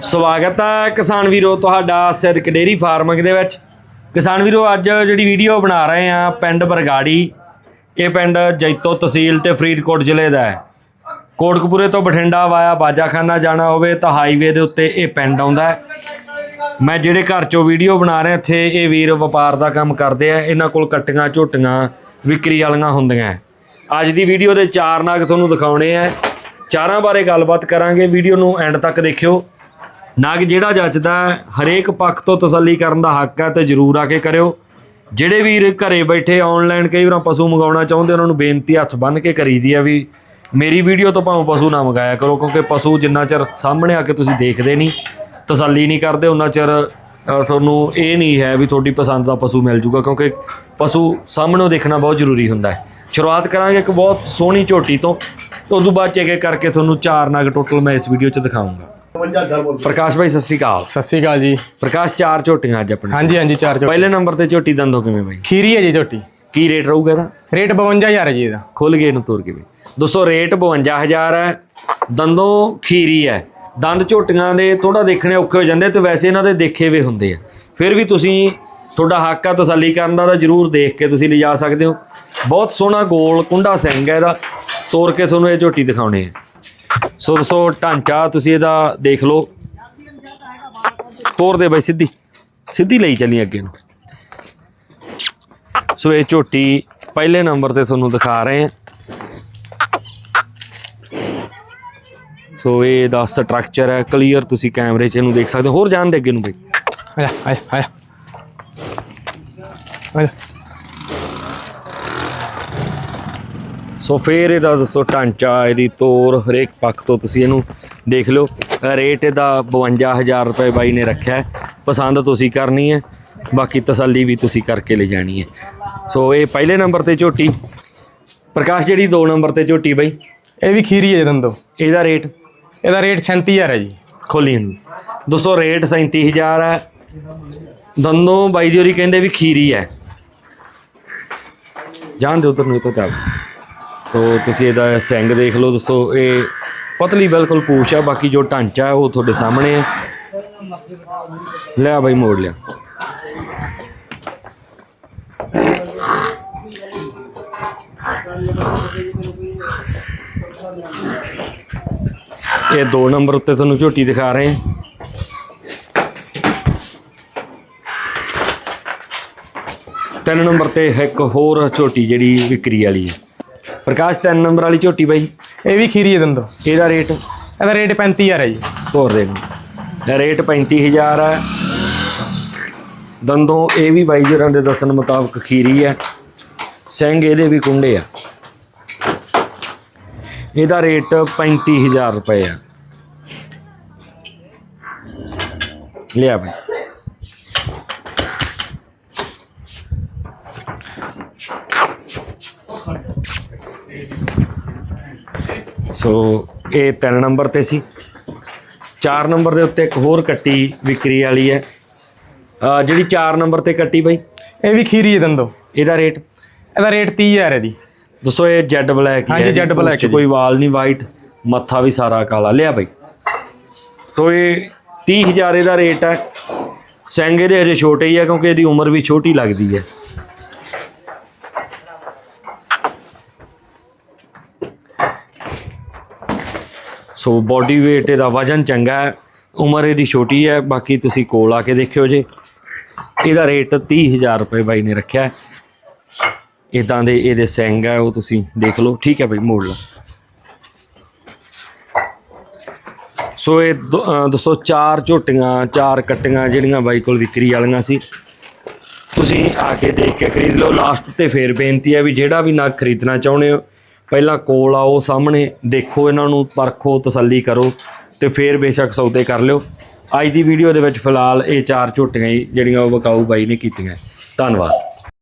ਸਵਾਗਤ ਹੈ ਕਿਸਾਨ ਵੀਰੋ ਤੁਹਾਡਾ ਸਿਰਕ ਡੇਰੀ ਫਾਰਮਿੰਗ ਦੇ ਵਿੱਚ। ਕਿਸਾਨ ਵੀਰੋ, ਅੱਜ ਜਿਹੜੀ ਵੀਡੀਓ ਬਣਾ ਰਹੇ ਆ ਪਿੰਡ ਬਰਗਾੜੀ। ਇਹ ਪਿੰਡ ਜੈਤੋ ਤਹਿਸੀਲ ਤੇ ਫਰੀਦਕੋਟ ਜ਼ਿਲ੍ਹੇ ਦਾ ਹੈ। ਕੋਟਕਪੂਰੇ ਤੋਂ ਬਠਿੰਡਾ ਵਾਇਆ ਬਾਜਾਖਾਨਾ ਜਾਣਾ ਹੋਵੇ ਤਾਂ ਹਾਈਵੇ ਦੇ ਉੱਤੇ ਇਹ ਪਿੰਡ ਆਉਂਦਾ ਹੈ। ਮੈਂ ਜਿਹੜੇ ਘਰ ਚੋਂ ਵੀਡੀਓ ਬਣਾ ਰਿਹਾ, ਇੱਥੇ ਇਹ ਵੀਰ ਵਪਾਰ ਦਾ ਕੰਮ ਕਰਦੇ ਆ। ਇਹਨਾਂ ਕੋਲ ਕੱਟੀਆਂ, ਝੋਟੀਆਂ, ਵਿਕਰੀ ਵਾਲੀਆਂ ਹੁੰਦੀਆਂ ਅੱਜ ਦੀ ਵੀਡੀਓ ਦੇ ਚਾਰ ਨਾਗ ਤੁਹਾਨੂੰ ਦਿਖਾਉਣੇ ਆ। ਚਾਰਾਂ ਬਾਰੇ ਗੱਲਬਾਤ ਕਰਾਂਗੇ। ਵੀਡੀਓ ਨੂੰ ਐਂਡ ਤੱਕ ਦੇਖਿਓ। ਨਗ ਜਿਹੜਾ ਜੱਜਦਾ ਹਰੇਕ ਪੱਖ ਤੋਂ ਤਸੱਲੀ ਕਰਨ ਦਾ ਹੱਕ ਹੈ ਤੇ ਜਰੂਰ ਆ ਕੇ ਕਰਿਓ। ਜਿਹੜੇ ਵੀਰ ਘਰੇ ਬੈਠੇ ਆਨਲਾਈਨ ਕਈ ਵਾਰ ਪਸ਼ੂ ਮੰਗਾਉਣਾ ਚਾਹੁੰਦੇ, ਉਹਨਾਂ ਨੂੰ ਬੇਨਤੀ ਹੱਥ ਬੰਨ੍ਹ ਕੇ ਕਰੀਦੀ ਆ ਵੀ ਮੇਰੀ ਵੀਡੀਓ ਤੋਂ ਭਾਵੇਂ ਪਸ਼ੂ ਨਾ ਮੰਗਾਇਆ ਕਰੋ, ਕਿਉਂਕਿ ਪਸ਼ੂ ਜਿੰਨਾ ਚਿਰ ਸਾਹਮਣੇ ਆ ਕੇ ਤੁਸੀਂ ਦੇਖਦੇ ਨਹੀਂ, ਤਸੱਲੀ ਨਹੀਂ ਕਰਦੇ, ਉਹਨਾਂ ਚਿਰ ਤੁਹਾਨੂੰ ਇਹ ਨਹੀਂ ਹੈ ਵੀ ਤੁਹਾਡੀ ਪਸੰਦ ਦਾ ਪਸ਼ੂ ਮਿਲ ਜੂਗਾ, ਕਿਉਂਕਿ ਪਸ਼ੂ ਸਾਹਮਣੋਂ ਦੇਖਣਾ ਬਹੁਤ ਜ਼ਰੂਰੀ ਹੁੰਦਾ ਹੈ। ਸ਼ੁਰੂਆਤ ਕਰਾਂਗੇ ਇੱਕ ਬਹੁਤ ਸੋਹਣੀ ਝੋਟੀ ਤੋਂ ਉਸ ਤੋਂ ਬਾਅਦ ਚੇਕੇ ਕਰਕੇ ਤੁਹਾਨੂੰ ਚਾਰ ਨਗ ਟੋਟਲ ਮੈਂ ਇਸ ਵੀਡੀਓ 'ਚ ਦਿਖਾਉਂਗਾ ਪ੍ਰਕਾਸ਼ ਭਾਈ ਸਤਿ ਸ੍ਰੀ ਅਕਾਲ। ਸਤਿ ਸ਼੍ਰੀ ਅਕਾਲ ਜੀ। ਪ੍ਰਕਾਸ਼ ਚਾਰ ਝੋਟੀਆਂ ਅੱਜ ਆਪਣੇ। ਹਾਂਜੀ ਹਾਂਜੀ ਚਾਰ ਝੋਟੀ ਪਹਿਲੇ ਨੰਬਰ ਤੇ ਝੋਟੀ ਦੰਦੋ ਕਿਵੇਂ ਬਾਈ? ਖੀਰੀ ਹੈ ਜੀ ਝੋਟੀ। ਕੀ ਰੇਟ ਰਹੂਗਾ ਇਹਦਾ? ਰੇਟ 52000 ਹੈ ਜੀ ਇਹਦਾ। ਖੁੱਲ ਗਏ ਨੂੰ ਤੋਰ ਕੇ ਵੀ। ਦੋਸਤੋ ਰੇਟ 52000 ਹੈ। ਦੰਦੋਂ ਖੀਰੀ ਹੈ। ਦੰਦ ਝੋਟੀਆਂ ਦੇ ਥੋੜਾ ਦੇਖਣੇ ਔਖੇ ਹੋ ਜਾਂਦੇ ਤੇ ਵੈਸੇ ਇਹਨਾਂ ਦੇ ਦੇਖੇ ਵੇ ਹੁੰਦੇ ਆ। ਫਿਰ ਵੀ ਤੁਸੀਂ ਤੁਹਾਡਾ ਹੱਕ ਆ ਤਸੱਲੀ ਕਰਨ ਦਾ ਤਾਂ ਜਰੂਰ ਦੇਖ ਕੇ ਤੁਸੀਂ ਲਿਜਾ ਸਕਦੇ ਹੋ। ਬਹੁਤ ਸੋਹਣਾ ਗੋਲ ਕੁੰਡਾ ਸਿੰਘ ਹੈ ਇਹਦਾ। ਤੋੜ ਕੇ ਤੁਹਾਨੂੰ ਇਹ ਝੋਟੀ ਦਿਖਾਉਣੇ ਆ। ਸੋ ਦੋਸਤੋ ਢਾਂਚਾ ਤੁਸੀਂ ਇਹਦਾ ਦੇਖ ਲਓ। ਤੋਰ ਦੇ ਬਈ ਸਿੱਧੀ। ਸਿੱਧੀ ਲਈ ਚੱਲੀ ਅੱਗੇ ਨੂੰ। ਸੋ ਇਹ ਝੋਟੀ ਪਹਿਲੇ ਨੰਬਰ ਤੇ ਤੁਹਾਨੂੰ ਦਿਖਾ ਰਹੇ ਹਾਂ। ਸੋ ਇਹ ਦਾ ਸਟਰਕਚਰ ਹੈ ਕਲੀਅਰ ਤੁਸੀਂ ਕੈਮਰੇ 'ਚ ਇਹਨੂੰ ਦੇਖ ਸਕਦੇ ਹੋ। ਹੋਰ ਜਾਣ ਦੇ ਅੱਗੇ ਨੂੰ ਬਈ। ਆਇਆ ਆਇਆ। ਆਇਆ। ਸੋ ਫੇਰ ਇਹਦਾ ਦੱਸੋ ਢਾਂਚਾ ਇਹਦੀ ਤੋਰ ਹਰੇਕ ਪੱਖ ਤੋਂ ਤੁਸੀਂ ਇਹਨੂੰ ਦੇਖ ਲਓ। ਰੇਟ ਇਹਦਾ 52000 ਰੁਪਏ ਬਾਈ ਨੇ ਰੱਖਿਆ ਪਸੰਦ ਤੁਸੀਂ ਕਰਨੀ ਹੈ ਬਾਕੀ ਤਸੱਲੀ ਵੀ ਤੁਸੀਂ ਕਰਕੇ ਲੈ ਜਾਣੀ ਹੈ। ਸੋ ਇਹ ਪਹਿਲੇ ਨੰਬਰ ਤੇ ਝੋਟੀ। ਪ੍ਰਕਾਸ਼ ਜਿਹੜੀ 2 ਨੰਬਰ ਤੇ ਝੋਟੀ ਬਾਈ? ਇਹ ਵੀ ਖੀਰੀ ਹੈ ਦੰਦੋ ਇਹਦਾ ਰੇਟ ਇਹਦਾ ਰੇਟ 37000 ਹੈ ਜੀ। ਖੋਲੀ ਨੂੰ ਦੋਸਤੋ ਰੇਟ 37000 ਹੈ। ਦੰਦੋਂ ਬਾਈ ਜੀ ਹੋਰੀ ਕਹਿੰਦੇ ਵੀ ਖੀਰੀ ਹੈ। ਜਾਣ ਦੇ ਉਧਰ ਨੂੰ ਤੋਂ ਚੱਲ। ਸੋ ਤੁਸੀਂ ਇਹਦਾ ਸਿੰਗ ਦੇਖ ਲਓ ਦੋਸਤੋ, ਇਹ ਪਤਲੀ ਬਿਲਕੁਲ ਪੂਛ ਹੈ ਬਾਕੀ ਜੋ ਢਾਂਚਾ ਉਹ ਤੁਹਾਡੇ ਸਾਹਮਣੇ ਆ। ਲਿਆ ਬਾਈ, ਮੋੜ ਲਿਆ। ਇਹ 2 ਨੰਬਰ ਉੱਤੇ ਤੁਹਾਨੂੰ ਝੋਟੀ ਦਿਖਾ ਰਹੇ ਹਾਂ। ਤਿੰਨ ਨੰਬਰ ਤੇ ਇੱਕ ਹੋਰ ਝੋਟੀ ਜਿਹੜੀ ਵਿਕਰੀ ਵਾਲੀ ਹੈ। ਪ੍ਰਕਾਸ਼ ਤਿੰਨ ਨੰਬਰ ਵਾਲੀ ਝੋਟੀ ਬਾਈ। ਇਹ ਵੀ ਖੀਰੀ ਹੈ ਦੰਦੋ ਇਹਦਾ ਰੇਟ? ਇਹਦਾ ਰੇਟ 35000 ਹੈ ਜੀ। ਦੇ ਨੂੰ ਰੇਟ 35000 ਹੈ। ਦੰਦੋਂ ਇਹ ਵੀ ਬਾਈ ਜਰਾਂ ਦੇ ਦੱਸਣ ਮੁਤਾਬਕ ਖੀਰੀ ਹੈ। ਸਿੰਘ ਇਹਦੇ ਵੀ ਕੁੰਡੇ ਆ। ਇਹਦਾ ਰੇਟ 35000 ਰੁਪਏ ਆ। ਲਿਆ ਬਾਈ। ਸੋ ਇਹ ਤਿੰਨ ਨੰਬਰ ਤੇ ਸੀ। 4 ਨੰਬਰ ਦੇ ਉੱਤੇ ਇੱਕ ਹੋਰ ਕੱਟੀ ਵਿਕਰੀ ਵਾਲੀ ਹੈ। ਜਿਹੜੀ 4 ਨੰਬਰ ਤੇ ਕੱਟੀ ਬਈ? ਇਹ ਵੀ ਖੀਰੀ ਹੈ ਦੰਦੋ। ਇਹਦਾ ਰੇਟ? ਇਹਦਾ ਰੇਟ 30000 ਹੈ ਜੀ। ਦੋਸਤੋ ਇਹ ਜੈਡ ਬਲੈਕ ਹਾਂਜੀ, jet black ਚ ਹੈ ਜੀ। ਕੋਈ ਵਾਲ ਨਹੀਂ ਵਾਈਟ ਮੱਥਾ ਵੀ ਸਾਰਾ ਕਾਲਾ। ਲਿਆ ਬਈ। ਤੋ ਇਹ 30000 ਇਹਦਾ ਰੇਟ ਹੈ। ਸਿੰਘ ਇਹਦੇ ਹਜੇ ਛੋਟੇ ਹੀ ਆ ਕਿਉਂਕਿ ਇਹਦੀ ਉਮਰ ਵੀ ਛੋਟੀ ਲੱਗਦੀ ਹੈ। ਸੋ ਬਾਡੀ weight ਇਹਦਾ ਵਜਨ ਚੰਗਾ ਹੈ, ਉਮਰ ਇਹਦੀ ਛੋਟੀ ਹੈ, ਬਾਕੀ ਤੁਸੀਂ ਕੋਲ ਆ ਕੇ ਦੇਖਿਓ ਜੇ। ਇਹਦਾ ਰੇਟ 30000 ਰੁਪਏ ਬਾਈ ਨੇ ਰੱਖਿਆ ਹੈ। ਇਦਾਂ ਦੇ ਇਹਦੇ ਸਿੰਗ ਹੈ, ਉਹ ਤੁਸੀਂ ਦੇਖ ਲਓ। ਠੀਕ ਹੈ ਬਾਈ, ਮੋੜ ਲਓ। ਸੋ ਇਹ ਦੋ- ਦੱਸੋ, ਚਾਰ ਝੋਟੀਆਂ, ਚਾਰ ਕੱਟੀਆਂ ਜਿਹੜੀਆਂ ਬਾਈ ਕੋਲ ਵਿਕਰੀ ਵਾਲੀਆਂ ਸੀ। ਤੁਸੀਂ ਆ ਕੇ ਦੇਖ ਕੇ ਖਰੀਦ ਲਓ। ਲਾਸਟ ਤੇ ਫੇਰ ਬੇਨਤੀ ਹੈ ਵੀ ਜਿਹੜਾ ਵੀ ਨਗ ਖਰੀਦਣਾ ਚਾਹੁੰਦੇ ਹੋ ਪਹਿਲਾਂ ਕੋਲ ਆਓ ਸਾਹਮਣੇ, ਦੇਖੋ ਇਹਨਾਂ ਨੂੰ, ਪਰਖੋ, ਤਸੱਲੀ ਕਰੋ ਤੇ ਫੇਰ ਬੇਸ਼ੱਕ ਸੌਦੇ ਕਰ ਲਿਓ। ਅੱਜ ਦੀ ਵੀਡੀਓ ਦੇ ਵਿੱਚ ਫਿਲਹਾਲ ਇਹ ਚਾਰ ਝੋਟੀਆਂ ਹੀ ਜਿਹੜੀਆਂ ਉਹ ਬਕਾਊ ਬਾਈ ਨੇ ਕੀਤੀਆਂ। ਧੰਨਵਾਦ।